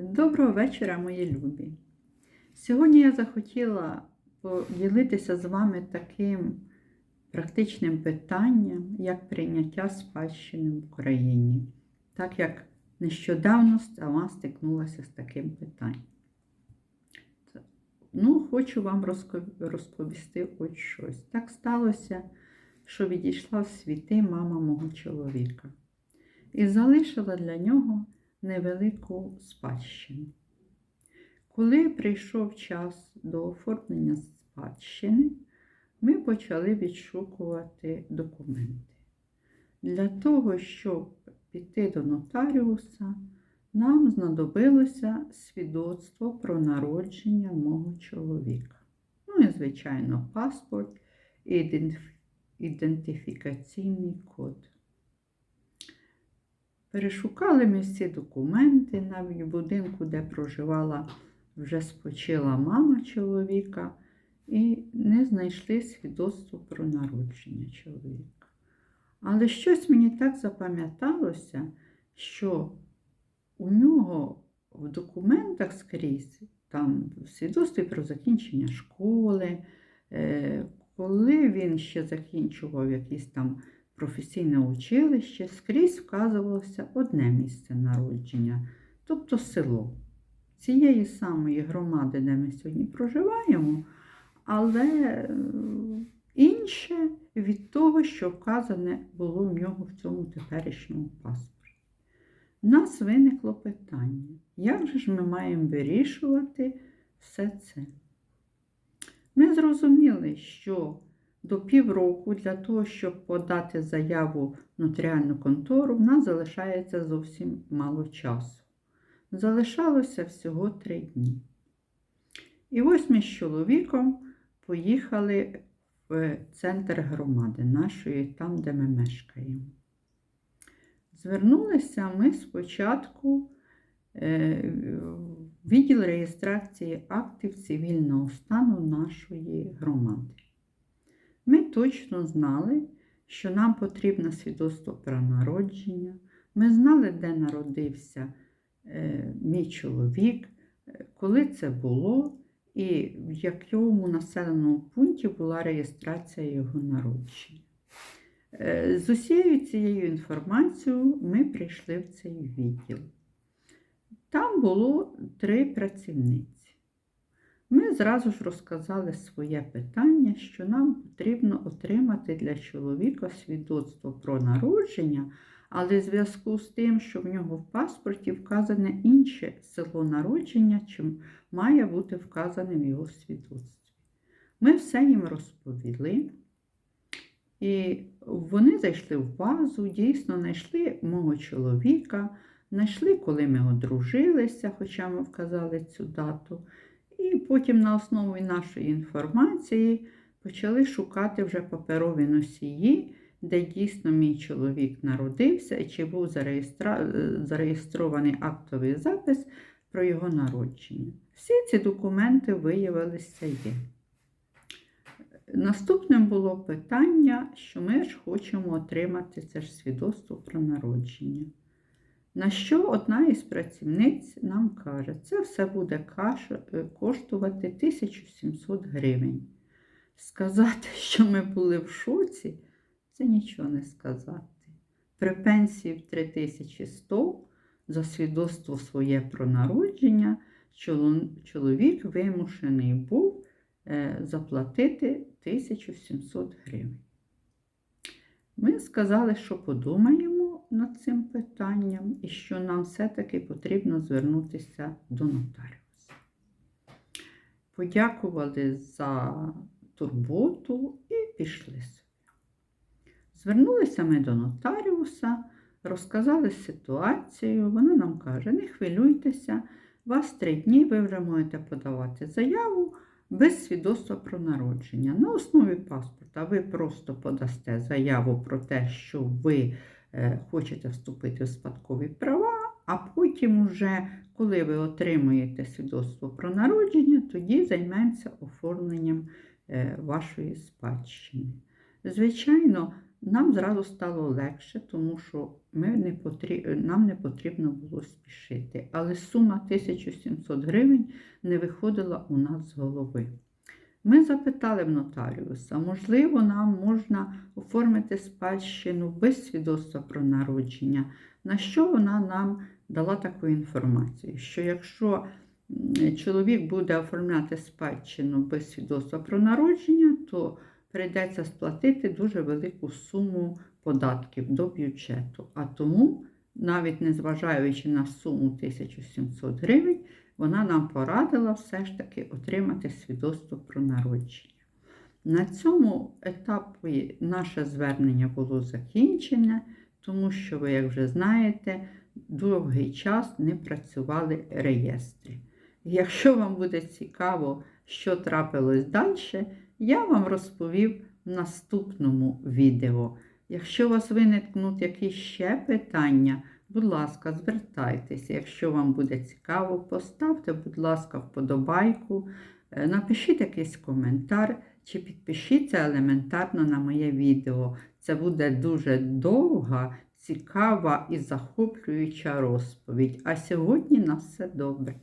Доброго вечора, мої любі. Сьогодні я захотіла поділитися з вами таким практичним питанням, як прийняття спадщини в Україні, так як нещодавно сама стикнулася з таким питанням. Ну, хочу вам розповісти ось щось. Так сталося, що відійшла в світи мама мого чоловіка і залишила для нього невелику спадщину. Коли прийшов час до оформлення спадщини, ми почали відшукувати документи. Для того, щоб піти до нотаріуса, нам знадобилося свідоцтво про народження мого чоловіка. Ну і, звичайно, паспорт і ідентифікаційний код. Перешукали ми всі документи, навіть в будинку, де проживала вже спочила мама чоловіка, і не знайшли свідоцтво про народження чоловіка. Але щось мені так запам'яталося, що у нього в документах скрізь, там в свідоцтві про закінчення школи, е, коли він ще закінчував якісь там професійне училище, скрізь вказувалося одне місце народження, тобто село цієї самої громади, де ми сьогодні проживаємо, але е, інше від того, що вказане було в нього в цьому теперішньому паспорті. Нас виникло питання, як же ж ми маємо вирішувати все це? Ми зрозуміли, що до півроку для того, щоб подати заяву в нотаріальну контору, в нас залишається зовсім мало часу. Залишалося всього три дні. І ось ми з чоловіком поїхали в центр громади нашої, там, де ми мешкаємо. Звернулися ми спочатку е, відділ реєстрації актів цивільного стану нашої громади. Точно знали, що нам потрібно свідоцтво про народження. Ми знали, де народився е, мій чоловік, е, коли це було, і в якому населеному пункті була реєстрація його народження. Е, З усією цією інформацією ми прийшли в цей відділ. Там було три працівниці. Ми зразу ж розказали своє питання, що нам потрібно отримати для чоловіка свідоцтво про народження, але в зв'язку з тим, що в нього в паспорті вказане інше село народження, чим має бути вказане в його свідоцтві. Ми все їм розповіли. І вони зайшли в базу, дійсно знайшли мого чоловіка, знайшли, коли ми одружилися, хоча ми вказали цю дату. І потім на основі нашої інформації почали шукати вже паперові носії, де дійсно мій чоловік народився і чи був зареєстра... зареєстрований актовий запис про його народження. Всі ці документи виявилися є. Наступним було питання, що ми ж хочемо отримати це ж свідоцтво про народження. На що одна із працівниць нам каже, це все буде е, коштувати 1700 гривень. Сказати, що ми були в шоці, це нічого не сказати. При пенсії в 3100 за свідоцтво своє про народження чоловік вимушений був е, заплатити 1700 гривень. Ми сказали, що подумаємо над цим питанням і що нам все-таки потрібно звернутися до нотаріуса. Подякували за турботу і пішли собі. Звернулися ми до нотаріуса, розказали ситуацію. Вона нам каже: не хвилюйтеся, вас три дні ви вже можете подавати заяву без свідоцтва про народження. На основі паспорта ви просто подасте заяву про те, що ви хочете вступити в спадкові права, а потім, уже, коли ви отримуєте свідоцтво про народження, тоді займемося оформленням е, вашої спадщини. Звичайно, нам зразу стало легше, тому що ми не потрі... нам не потрібно було спішити. Але сума 1700 гривень не виходила у нас з голови. Ми запитали в нотаріуса, можливо, нам можна оформити спадщину без свідоцтва про народження, на що вона нам дала таку інформацію, що якщо чоловік буде оформляти спадщину без свідоцтва про народження, то прийдеться сплатити дуже велику суму податків до бюджету. А тому, навіть незважаючи на суму 1700 гривень, вона нам порадила все ж таки отримати свідоцтво про народження. На цьому етапі наше звернення було закінчене, тому що ви, як вже знаєте, довгий час не працювали реєстри. Якщо вам буде цікаво, що трапилось далі, я вам розповів в наступному відео. Якщо у вас виникнуть якісь ще питання, будь ласка, звертайтеся. Якщо вам буде цікаво, поставте, будь ласка, вподобайку, е, напишіть якийсь коментар чи підпишіться елементарно на моє відео. Це буде дуже довга, цікава і захоплююча розповідь. А сьогодні на все добре.